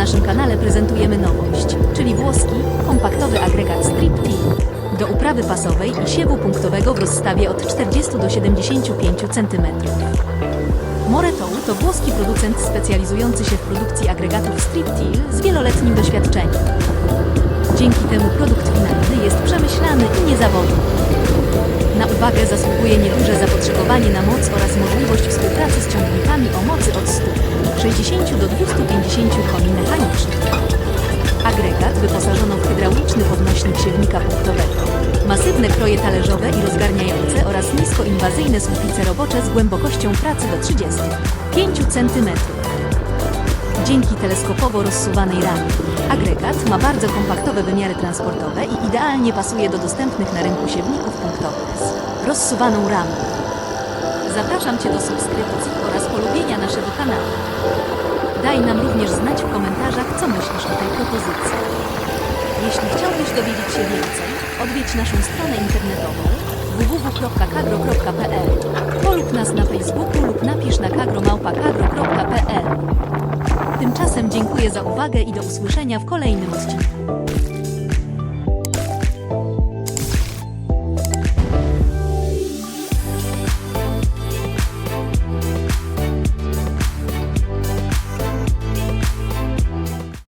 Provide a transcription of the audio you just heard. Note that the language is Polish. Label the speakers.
Speaker 1: naszym kanale prezentujemy nowość, czyli włoski, kompaktowy agregat Strip Till do uprawy pasowej i siewu punktowego w rozstawie od 40 do 75 cm. Moretoł to włoski producent specjalizujący się w produkcji agregatów Strip Till z wieloletnim doświadczeniem. Dzięki temu produkt finalny jest przemyślany i niezawodny. Na uwagę zasługuje nieduże zapotrzebowanie na moc oraz 160 do 250 koni mechanicznych. Agregat wyposażono w hydrauliczny podnośnik siewnika punktowego, masywne kroje talerzowe i rozgarniające oraz niskoinwazyjne sufice robocze z głębokością pracy do 35 cm. Dzięki teleskopowo rozsuwanej ramie, agregat ma bardzo kompaktowe wymiary transportowe i idealnie pasuje do dostępnych na rynku siewników punktowych z rozsuwaną ramą. Zapraszam Cię do subskrypcji oraz polubienia naszego kanału. Daj nam również znać w komentarzach, co myślisz o tej propozycji. Jeśli chciałbyś dowiedzieć się więcej, odwiedź naszą stronę internetową www.kagro.pl Polub nas na Facebooku lub napisz na kagromałpa.kagro.pl Tymczasem dziękuję za uwagę i do usłyszenia w kolejnym odcinku.